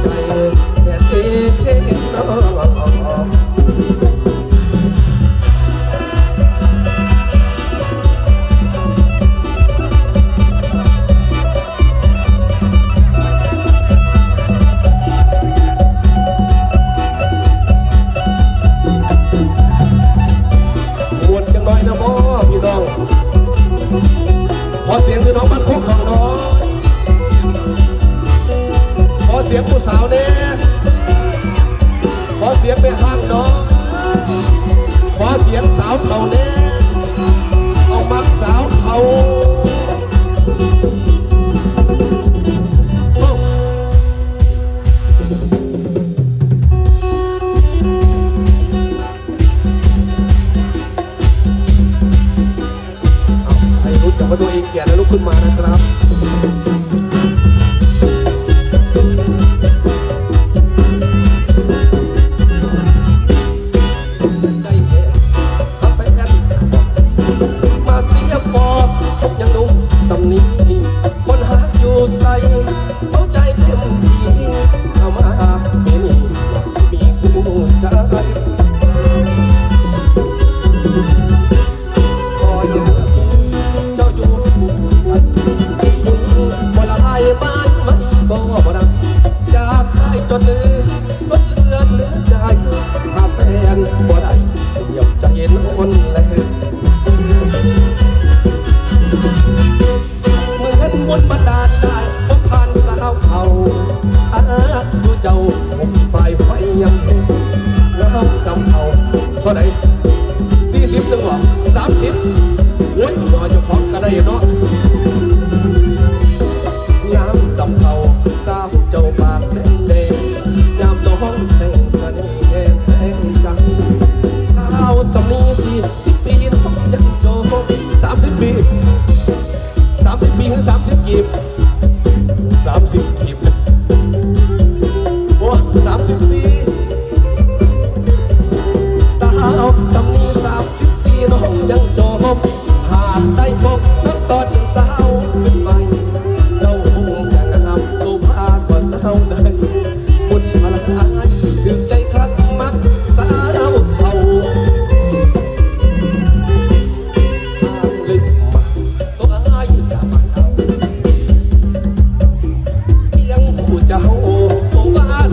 ใจแต่เต้นน้องพอเสียงคือน้องมันคุกของ สียงไปห้างน้องขอเสียงสาวเขาแน่เอามักสาวเขาตัวเองแก่แล้วลุกขึ้นมานะครับ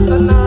Sana